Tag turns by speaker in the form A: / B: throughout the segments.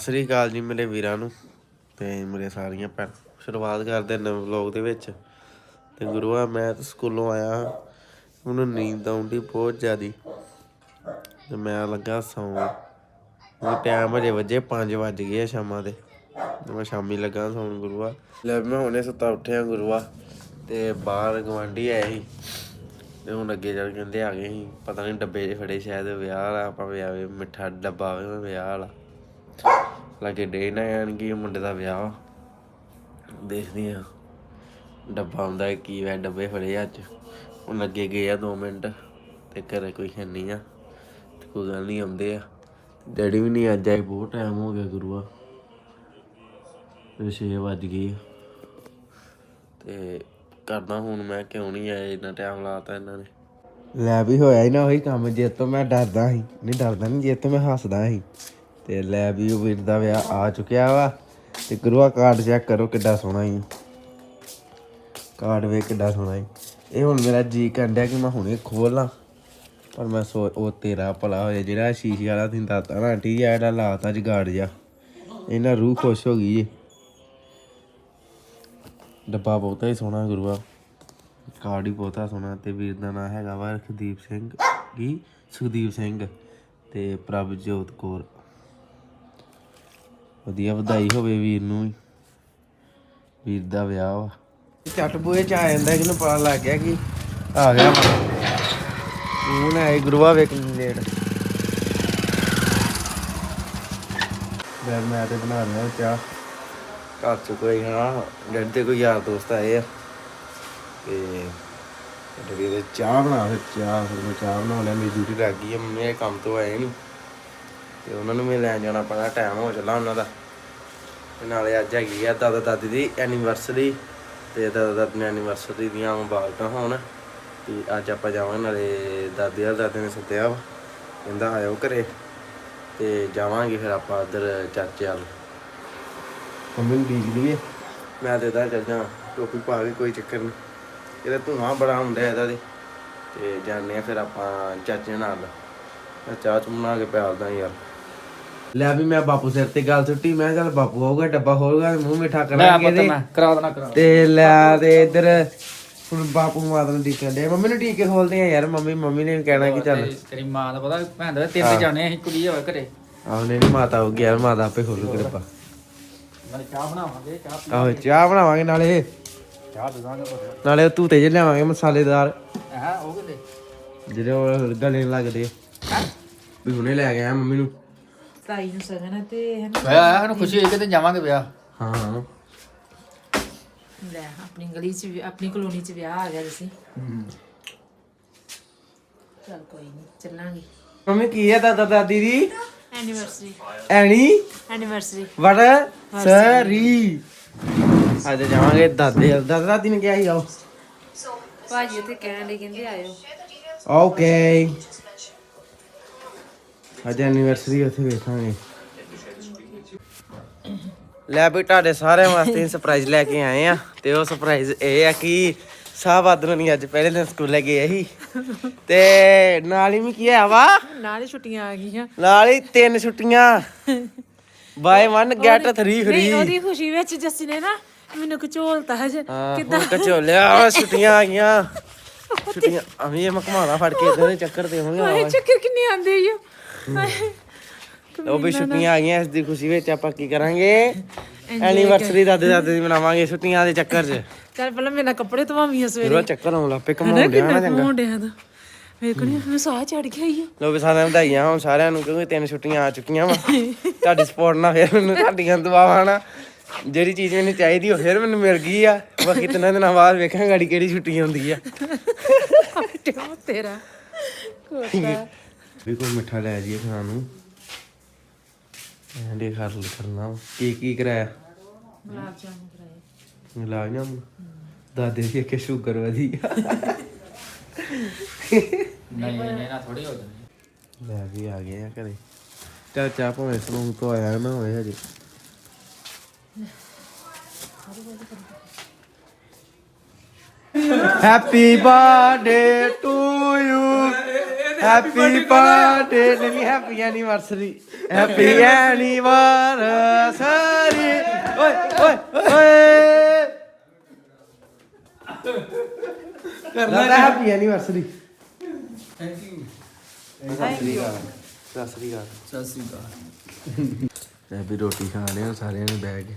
A: ਸਤਿ ਸ੍ਰੀ ਅਕਾਲ ਜੀ ਮੇਰੇ ਵੀਰਾਂ ਨੂੰ ਤੇ ਮੇਰੇ ਸਾਰੀਆਂ ਭੈਣ। ਸ਼ੁਰੂਆਤ ਕਰਦੇ ਨਵੇਂ ਵਲੌਗ ਦੇ ਵਿੱਚ। ਤੇ ਗੁਰੂਆ ਮੈਂ ਤਾਂ ਸਕੂਲੋਂ ਆਇਆ ਮੈਨੂੰ ਨੀਂਦ ਆਉਂਦੀ ਬਹੁਤ ਜ਼ਿਆਦੀ। ਤੇ ਮੈਂ ਲੱਗਾ ਸੌਂ। ਉਹ ਟਾਈਮ ਹਜੇ ਵਜੇ 5 ਵੱਜ ਗਏ ਆ ਸ਼ਾਮਾਂ ਦੇ। ਤੇ ਮੈਂ ਸ਼ਾਮੀ ਲੱਗਾ ਸੌਣ ਗੁਰੂਆ ਲੈ ਮੈਂ ਹੁਣੇ ਸੁੱਤਾ ਉੱਠਿਆ ਗੁਰੂਆ ਤੇ ਬਾਹਰ ਗਵਾਂਢੀ ਆਏ ਸੀ। ਤੇ ਹੁਣ ਅੱਗੇ ਚੱਲ ਕਹਿੰਦੇ ਆ ਗਏ ਸੀ। ਪਤਾ ਨਹੀਂ ਡੱਬੇ 'ਚ ਫੜੇ ਸ਼ਾਇਦ ਵਿਆਹ ਵਾਲਾ, ਆਪਾਂ ਵਿਆਹ ਮਿੱਠਾ ਡੱਬਾ ਹੋਵੇ ਵਿਆਹ ਵਾਲਾ। ਲਾਗੇ ਡੇ ਨਾ ਆਣਗੇ ਮੁੰਡੇ ਦਾ ਵਿਆਹ। ਵਾ। ਦੇਖਦੇ ਆ ਡੱਬਾ ਆਉਂਦਾ ਕੀ ਵੇ, ਡੱਬੇ ਫੜੇ ਅੱਜ। ਹੁਣ ਲੱਗੇ ਗਏ ਆ 2 ਮਿੰਟ ਤੇ ਘਰੇ ਕੋਈ ਹੈ ਨਹੀਂ ਆ ਤੇ ਕੋਈ ਗੱਲ ਨਹੀਂ, ਆਉਂਦੇ ਆ। ਡੈਡੀ ਵੀ ਨਹੀਂ ਅੱਜ ਆਏ, ਬਹੁਤ ਟਾਈਮ ਹੋ ਗਿਆ ਗੁਰੂਆ। ਤੇ 6 ਵੱਜ ਗਏ ਆ। ਤੇ ਕਰਦਾ ਹੁਣ ਮੈਂ, ਕਿਉਂ ਨਹੀਂ ਆਏ, ਇੰਨਾ ਟਾਈਮ ਲਾਤਾ ਇਹਨਾਂ ਨੇ। ਲੈ ਵੀ ਹੋਇਆ ਹੀ ਨਾ ਉਹੀ ਕੰਮ, ਜੇ ਤੋਂ ਮੈਂ ਡਰਦਾ ਸੀ। ਨਹੀਂ ਡਰਦਾ ਨਹੀਂ ਜੇ ਤੋਂ ਮੈਂ ਹੱਸਦਾ ਸੀ। ਤੇ ਲੈ ਵੀ ਉਹ ਵੀਰ ਦਾ ਵਿਆਹ ਆ ਚੁੱਕਿਆ ਵਾ ਤੇ ਗੁਰੂਆ ਕਾਰਡ ਚੈੱਕ ਕਰੋ ਕਿੱਡਾ ਸੋਹਣਾ ਹੀ ਕਾਰਡ ਵੇ ਕਿੱਡਾ ਸੋਹਣਾ ਹੀ ਇਹ ਹੁਣ ਮੇਰਾ ਜੀ ਕੰਡਿਆ ਕਿ ਮੈਂ ਹੁਣੇ ਖੋਲਾਂ ਪਰ ਮੈਂ ਸੋ ਉਹ ਤੇਰਾ ਭਲਾ ਹੋਇਆ ਜਿਹੜਾ ਸ਼ੀਸ਼ੇ ਵਾਲਾ ਤੁਸੀਂ ਦਾਤਾ ਨਾ ਆਂਟੀ ਜੀ ਇਹਦਾ ਜਿਹੜਾ ਲਾਤਾ ਜਗਾੜ ਜਾ ਇਹਨਾਂ ਰੂਹ ਖੁਸ਼ ਹੋ ਗਈ ਏ। ਡੱਬਾ ਬਹੁਤਾ ਹੀ ਸੋਹਣਾ ਗੁਰੂਆ ਕਾਰਡ ਹੀ ਬਹੁਤਾ ਸੋਹਣਾ ਤੇ ਵੀਰ ਦਾ ਨਾਮ ਹੈਗਾ ਵਾ ਰਖਦੀਪ ਸਿੰਘ ਕੀ ਸੁਖਦੀਪ ਸਿੰਘ ਤੇ ਪ੍ਰਭਜੋਤ ਕੌਰ। ਵਧੀਆ ਵਧਾਈ ਹੋਵੇ ਵੀਰ ਨੂੰ ਵੀ। ਵੀਰ ਦਾ ਵਿਆਹ ਵਾ। ਚੱਟ ਬੂਏ ਚ ਆ ਜਾਂਦਾ ਕਿ ਨੂੰ ਪਤਾ ਲੱਗ ਗਿਆ ਕਿ ਆ ਗਿਆ ਨਾ ਇਹ ਗੁਰੂਆ ਵੇਖ ਲੇਟ। ਮੈਂ ਮੈਂ ਤੇ ਬਣਾ ਰਿਹਾ ਚਾਹ। ਘਰ ਚ ਕੋਈ ਹਾਂ ਡੈਡ ਦੇ ਕੋਈ ਯਾਰ ਦੋਸਤ ਆਏ ਆ। ਤੇ ਡੈਡੀ ਦੇ ਚਾਹ ਬਣਾ ਫਿਰ ਚਾਹ ਫਿਰ ਮੈਂ ਚਾਹ ਬਣਾ ਲਿਆ। ਮੇਰੀ ਡਿਊਟੀ ਲੱਗ ਗਈ ਹੈ ਮੰਮੀ ਇਹ ਕੰਮ ਤੋਂ ਆਏ ਨਹੀਂ ਤੇ ਉਹਨਾਂ ਨੂੰ ਮੈਂ ਲੈਣ ਜਾਣਾ ਪੈਣਾ ਟਾਈਮ ਹੋ ਚੱਲਾ ਉਹਨਾਂ ਦਾ। ਤੇ ਨਾਲੇ ਅੱਜ ਹੈਗੀ ਆ ਦਾਦਾ ਦਾਦੀ ਦੀ ਐਨੀਵਰਸਰੀ ਤੇ ਦਾਦਾ ਦਾਦੀ ਦੀ ਐਨੀਵਰਸਰੀ ਦੀਆਂ ਮੁਬਾਰਕਾਂ ਹੋਣ। ਤੇ ਅੱਜ ਆਪਾਂ ਜਾਵਾਂਗੇ ਨਾਲੇ ਦਾਦੀ ਆ ਦਾਦੇ ਨੇ ਸੱਦਿਆ ਵਾ ਕਹਿੰਦਾ ਆਇਓ ਘਰੇ ਤੇ ਜਾਵਾਂਗੇ ਫਿਰ ਆਪਾਂ ਉਧਰ ਚਾਚੇ ਵੱਲ। ਮੰਮੀ ਨੂੰ ਡੀਕ ਲਈਏ। ਮੈਂ ਤੇ ਦਾ ਚੱਲ ਜਾ ਟੋਪੀ ਪਾ ਕੇ ਕੋਈ ਚੱਕਰ ਨਹੀਂ ਇਹਦਾ ਧੂਆਂ ਬੜਾ ਹੁੰਦਾ ਇਹਦਾ ਦੇ ਤੇ ਆ ਫਿਰ ਆਪਾਂ ਚਾਚੇ ਨਾਲ। ਚਾਹ ਬਣਾ ਕੇ ਪਿਆਲਦਾ ਯਾਰ। ਲੈ ਵੀ ਮੈਂ ਬਾਪੂ ਸਿਰ ਤੇ ਗੱਲ ਸੁੱਟੀ ਮੈਂ ਕਿਹਾ ਚੱਲ ਬਾਪੂ ਆਊਗਾ ਡੱਬਾ ਖੋਲੂਗਾ ਮੂੰਹ ਮਿੱਠਾ ਕਰਾਂਗੇ ਤੇ
B: ਕਰਾ ਦੇਣਾ ਕਰਾ
A: ਤੇ ਲੈ ਤੇ ਇੱਧਰ ਹੁਣ ਬਾਪੂ ਮਾਤਾ ਨੂੰ ਡੀਕਣ ਦੇ ਮੰਮੀ ਨੂੰ ਟੀਕੇ ਖੋਲਦੇ ਆ ਯਾਰ ਮੰਮੀ ਮੰਮੀ ਨੇ ਵੀ ਕਹਿਣਾ ਕਿ ਚੱਲ।
B: ਤੇਰੀ- ਤੇਰੀ ਮਾਂ ਦਾ ਪਤਾ ਭੈਣ ਦਾ ਤਿੰਨ ਜਾਣੇ ਅਸੀਂ ਕੁੜੀ ਹੋਵੇ ਘਰੇ।
A: ਆਹ ਨਹੀਂ ਮਾਤਾ ਹੋ ਗਿਆ ਮਾਤਾ ਆਪੇ ਖੋਲੂ ਕਿਰਪਾ।
B: ਨਾਲੇ ਚਾਹ ਬਣਾਵਾਂਗੇ ਚਾਹ ਪੀ
A: ਆਹੋ ਚਾਹ ਬਣਾਵਾਂਗੇ ਨਾਲੇ।
B: ਚਾਹ ਦੇ ਦਾਂਗੇ
A: ਨਾਲੇ ਉਹ ਤੂਤੇ ਜੇ ਲਿਆਵਾਂਗੇ ਮਸਾਲੇਦਾਰ।
B: ਹੈ ਉਹ ਕਿਤੇ?
A: ਜਿਹੜੇ ਉਹ ਗਲੇ ਨੂੰ ਲੱਗਦੇ ਆ। ਵੀ ਹੁਣੇ ਲੈ ਗਿਆ ਮੰਮੀ ਨੂੰ।
C: ਤਾਈ ਨੂੰ ਸਗਨ ਤੇ ਹਨ?
B: ਵਿਆਹ ਇਹਨੂੰ ਖੁਸ਼ੀ ਹੋਈ ਕਿ ਤੇ ਜਾਵਾਂਗੇ ਵਿਆਹ।
A: ਹਾਂ। ਹਾਂ
C: ਲੈ ਆਪਣੀ ਗਲੀ ਚ ਵੀ- ਆਪਣੀ ਕਲੋਨੀ ਚ ਵਿਆਹ ਆ ਗਿਆ ਤੁਸੀਂ। ਚਲ ਕੋਈ ਨਹੀਂ ਚੱਲਾਂਗੇ।
A: ਮੰਮੀ ਕੀ ਹੈ ਦਾਦਾ ਦਾਦੀ ਦੀ?
C: ਐਨੀਵਰਸਰੀ
A: ਐਣੀ?
C: ਐਨੀਵਰਸਰੀ
A: ਵੜ ਸਰੀ। ਅੱਜ ਜਾਵਾਂਗੇ ਦਾਦੇ। ਦਾਦਾ ਦਾਦੀ ਨੇ ਕਿਹਾ ਸੀ ਆਓ।
C: ਭਾਜੀ ਉੱਥੇ ਕਹਿਣ ਲਈ ਕਹਿੰਦੇ ਆਇਓ।
A: ਓਕੇ ਅੱਜ ਐਨੀਵਰਸਰੀ ਉੱਥੇ ਵੇਖਾਂਗੇ। ਲੈ ਵੀ ਤੁਹਾਡੇ ਸਾਰਿਆਂ ਵਾਸਤੇ ਸਰਪ੍ਰਾਈਜ਼ ਲੈ ਕੇ ਆਏ ਆ। ਤੇ ਉਹ ਸਰਪ੍ਰਾਈਜ਼ ਇਹ ਆ ਕਿ ਸਾਹਬਾਦ ਨਹੀਂ ਅੱਜ ਪਹਿਲੇ ਦਿਨ ਸਕੂਲੇ ਗਏ ਸੀ। ਤੇ ਨਾਲ ਹੀ ਮੈਂ ਕੀ ਆ ਵਾ?
C: ਨਾਲ ਹੀ ਛੁੱਟੀਆਂ ਆ ਗਈਆਂ।
A: ਨਾਲ ਹੀ ਤਿੰਨ ਛੁੱਟੀਆਂ। ਬਾਏ 1 ਗੈਟ 3
C: ਨਹੀਂ
A: ਫ੍ਰੀ
C: ਉਹਦੀ ਖੁਸ਼ੀ ਵਿੱਚ ਜੱਸੀ ਨੇ ਨਾ ਮੈਨੂੰ ਕਚੋਲਤਾ ਹਜੇ।
A: ਹੁਣ ਕਚੋਲਿਆ ਛੁੱਟੀਆਂ ਆ ਗਈਆਂ। ਛੁੱਟੀਆਂ ਅਮੀ ਇਹ ਮਕਮਾਣਾ ਫੜ ਕੇ ਦੇ ਚੱਕਰ ਤੇ ਹੋਣਗੇ
C: ਹਾਏ ਚੱਕਰ ਕਿੰਨੇ ਆਂਦੇ ਈ
A: ਉਹ ਵੀ ਛੁੱਟੀਆਂ ਆ ਗਈਆਂ ਇਸ ਦੀ ਖੁਸ਼ੀ ਵਿੱਚ ਆਪਾਂ ਕੀ ਕਰਾਂਗੇ? ਐਨੀਵਰਸਰੀ ਦਾਦੇ ਦਾਦੇ ਦੀ ਮਨਾਵਾਂਗੇ ਛੁੱਟੀਆਂ ਦੇ ਚੱਕਰ 'ਚ।
C: ਚੱਲ ਪਹਿਲਾਂ ਮੇਰੇ ਨਾਲ ਕੱਪੜੇ ਧਵਾਵੀਆਂ ਸਵੇਰੇ।
A: ਉਹ ਚੱਕਰ ਆਉਣ ਲੱਪੇ
C: ਹਨਾ
A: ਕਮਾਉਂਦੇ ਆ
C: ਕਿੰਨਾ
A: ਨਾ ਚੰਗਾ
C: ਮੁੰਡਿਆਂ ਦਾ ਵੇਖਣੀ ਮੈਂ ਸਾਹ ਚੜ ਗਿਆ ਓ।
A: ਲੋ ਵੀ ਸਾਰਿਆਂ ਨੂੰ ਵਧਾਈਆਂ ਹੁਣ ਸਾਰਿਆਂ ਨੂੰ ਕਿਉਂਕਿ ਤਿੰਨ ਛੁੱਟੀਆਂ ਆ ਚੁੱਕੀਆਂ ਵਾ। ਤੁਹਾਡੀ ਸਪੋਰਟ ਨਾਲ ਫਿਰ ਮੈਨੂੰ ਤੁਹਾਡੀਆਂ ਦੁਆਵਾਂ ਨਾਲ। ਜਿਹੜੀ ਚੀਜ਼ ਮੈਨੂੰ ਚਾਹੀਦੀ ਉਹ ਫਿਰ ਮੈਨੂੰ ਮਿਲ ਗਈ ਆ। ਬਾਕੀ ਤਿੰਨਾਂ ਦਿਨਾਂ ਬਾਅਦ ਵੇਖਾਂ ਗਾੜੀ ਕਿਹੜੀ ਛੁੱਟੀ ਹੁੰਦੀ ਆ।
C: ਤੇਰਾ। ਕੋਟਾ
A: ਵੀ ਕੋਈ ਮਿੱਠਾ ਲੈ ਜੀਏ ਖਾਣ ਨੂੰ। ਐਂਡੇ ਖਰ ਕਰਨਾ ਵਾ। ਕੀ ਕੀ ਕਰਾਇਆ?
C: ਗੁਲਾਬ ਜਾਮੁਨ ਕਰਾਏ।
A: ਗੁਲਾਬ ਜਾਮੁਨ? ਦਾਦੇ ਦੀ ਕਿ ਸ਼ੂਗਰ ਵਧੀ ਆ।
B: ਨਹੀਂ ਨਹੀਂ ਨਾ ਥੋੜੀ ਹੋ ਜਾਣੀ।
A: ਲੈ ਵੀ ਆ ਗਏ ਆ ਘਰੇ। ਚੱਲ ਚਾਹ ਭਾਵੇਂ ਸਲੂਨ ਤੋਂ ਆਇਆ ਨਾ ਹੋਏ ਹਜੇ। Happy birthday to you happy birthday ਨਹੀਂ ਹੈਪੀ ਐਨੀਵਰਸਰੀ ਹੈਪੀ ਐਨੀਵਰਸਰੀ ਓਏ ਓਏ ਓਏ ਕਰਨਾ happy anniversary
B: thank you
A: Sat Sri Akal Sat Sri Akal
B: Sat Sri ਅਕਾਲ
A: ਵੀ ਰੋਟੀ ਖਾ ਲਿਆ ਸਾਰਿਆਂ ਨੇ ਬੈਠ ਕੇ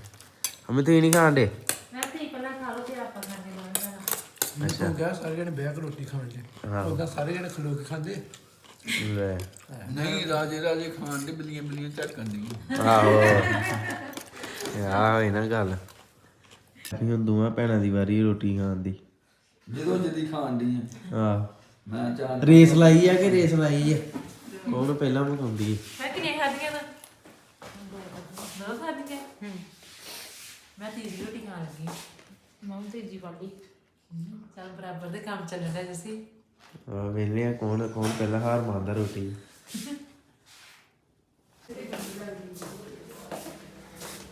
A: ਹਮੇ ਤੇ ਨਹੀਂ ਖਾਣ ਦੇ
C: ਮੈਂ ਤੇ ਪਹਿਲਾਂ ਖਾ ਲਓ ਫਿਰ ਆਪਾਂ ਖਾਣੇ ਲਾਂਗੇ
A: ਅੱਛਾ।
D: ਤੂੰ ਕਿਹਾ ਸਾਰੇ ਜਣੇ ਬੈਗ ਰੋਟੀ ਖਾਣ ਲੈ
A: ਹਾਂ।
D: ਉਹਦਾ ਸਾਰੇ ਜਣੇ ਖਲੋ ਕੇ ਖਾਂਦੇ।
A: ਲੈ।
B: ਨਹੀਂ ਰਾਜੇ ਰਾਜੇ ਖਾਣ ਦੇ ਬਲੀਆਂ ਬਲੀਆਂ ਝਟਕਣ ਦੀ।
A: ਆਹੋ। ਆਹ ਹੋਈ ਨਾ ਗੱਲ। ਅਸੀਂ ਹੁਣ ਦੋਵਾਂ ਭੈਣਾਂ ਦੀ ਵਾਰੀ ਰੋਟੀ ਖਾਣ ਦੀ।
B: ਜਦੋਂ ਜਦੀ ਖਾਣ ਦੀ
A: ਆਹ।
B: ਮੈਂ ਚਾਹ
A: ਰੇਸ ਲਾਈ ਆ ਕਿ ਰੇਸ ਲਾਈ ਆ? ਕੌਣ ਪਹਿਲਾਂ ਮਕਾਉਂਦੀ ਹੈ
C: ਮੈਂ ਕਿੰਨੀਆਂ ਖਾਧੀਆਂ ਨਾ ਦੋ ਖਾਧੀਆਂ। ਹੂੰ। ਮੈਂ ਤੀਜੀ ਰੋਟੀ ਖਾਣ ਲੱਗੀ। ਮਾਂ ਤੀਜੀ ਵਾਲੀ ਚੱਲ ਬਰਾਬਰ ਦੇ ਕੰਮ ਚੱਲਣ ਦਾ ਜਸੀ
A: ਆ ਵੇਲੇ ਆ ਕੌਣ ਕੌਣ ਪਹਿਲਾਂ ਹਾਰ ਮੰਨਦਾ ਰੋਟੀ।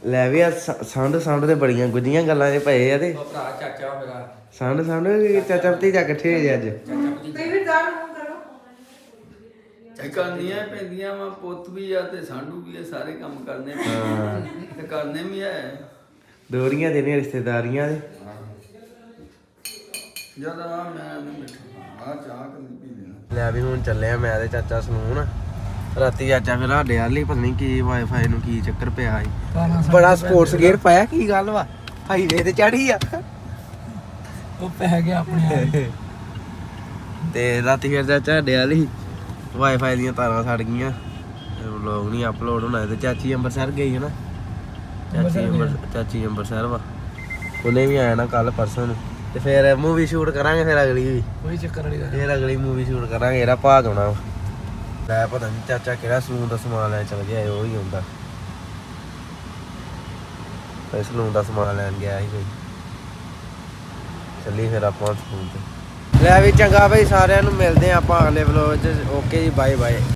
A: ਲੈ ਵੀ ਆ ਸੰਡ ਸੰਡ ਤੇ ਬੜੀਆਂ ਗੁੱਝੀਆਂ ਗੱਲਾਂ 'ਚ ਪਏ ਆ ਤੇ।
B: ਉਹ ਭਰਾ ਚਾਚਾ ਮੇਰਾ।
A: ਸੰਡ ਸੰਡ ਚਾਚਾ ਭਤੀਜਾ ਇਕੱਠੇ ਹੋਏ ਅੱਜ।
B: ਚਾਚਾ ਕਰਨੀਆਂ ਪੈਂਦੀਆਂ ਵਾ ਪੁੱਤ ਵੀ ਆ ਤੇ ਸਾਂਢੂ ਵੀ ਆ ਸਾਰੇ ਕੰਮ ਕਰਨੇ। ਪੈਂਦੇ। ਤੇ ਕਰਨੇ ਵੀ ਹੈ
A: ਦੋਰੀਆਂ ਦੇ ਨੇ ਰਿਸ਼ਤੇਦਾਰੀਆਂ ਦੇ।
B: ਜਦ ਆ ਮੈਂ ਨਹੀਂ ਬੈਠਾ ਆ ਚਾਹ ਕਦੀ ਪੀ ਲੈਣਾ
A: ਲੈ ਵੀ ਹੁਣ ਚੱਲੇ ਆ ਮੈਂ ਤੇ ਚਾਚਾ ਸਲੂਨ ਰਾਤੀ ਚਾਚਾ ਫਿਰ ਸਾਡੇ ਵਾਲੀ ਪਤਾ ਨਹੀਂ ਕੀ ਵਾਈਫਾਈ ਨੂੰ ਕੀ ਚੱਕਰ ਪਿਆ ਸੀ। ਬੜਾ ਸਪੋਰਟਸ ਗੇਅਰ ਪਾਇਆ ਕੀ ਗੱਲ ਵਾ? ਹਾਈਵੇ ਤੇ ਚੜੀ ਆ।
D: ਉਹ ਪੈ ਗਿਆ ਆਪਣੇ ਆਪ
A: ਤੇ ਰਾਤੀ ਫਿਰ ਚਾਚਾ ਸਾਡੇ ਵਾਲੀ ਵਾਈਫਾਈ ਦੀਆਂ ਤਾਰਾਂ ਸੜ ਗਈਆਂ। ਵਲੌਗ ਨਹੀਂ ਅਪਲੋਡ ਹੋਣਾ ਤੇ ਚਾਚੀ ਅੰਮ੍ਰਿਤਸਰ ਗਈ ਹੈ ਨਾ। ਚਾਚੀ ਅੰਬਰ ਚਾਚੀ ਅੰਮ੍ਰਿਤਸਰ ਵਾ। ਉਹਨੇ ਵੀ ਆਇਆ ਨਾ ਕੱਲ ਪਰਸੋਂ ਨੂੰ। ਤੇ ਫਿਰ ਮੂਵੀ ਸ਼ੂਟ ਕਰਾਂਗੇ ਫਿਰ ਅਗਲੀ ਵੀ।
D: ਕੋਈ ਚੱਕਰ ਵਾਲੀ ਗੱਲ
A: ਫਿਰ ਅਗਲੀ ਮੂਵੀ ਸ਼ੂਟ ਕਰਾਂਗੇ ਇਹਦਾ ਭਾਗ ਵਾ। ਲੈ ਪਤਾ ਨਹੀਂ ਚਾਚਾ ਕਿਹੜਾ ਸਲੂਨ ਦਾ ਸਮਾਨ ਲੈਣ ਚਲ ਗਿਆ ਉਹ ਹੀ ਹੁੰਦਾ ਇਹ ਸਲੂਨ ਦਾ ਸਮਾਨ ਲੈਣ ਗਿਆ ਸੀ ਕੋਈ। ਚੱਲੀ ਫਿਰ ਆਪਾਂ ਸਲੂਨ ਤੇ। ਲੈ ਵੀ ਚੰਗਾ ਬਈ ਸਾਰਿਆਂ ਨੂੰ ਮਿਲਦੇ ਆਪਾਂ ਅਗਲੇ ਵਲੋਗ 'ਚ। ਓਕੇ ਜੀ ਬਾਏ ਬਾਏ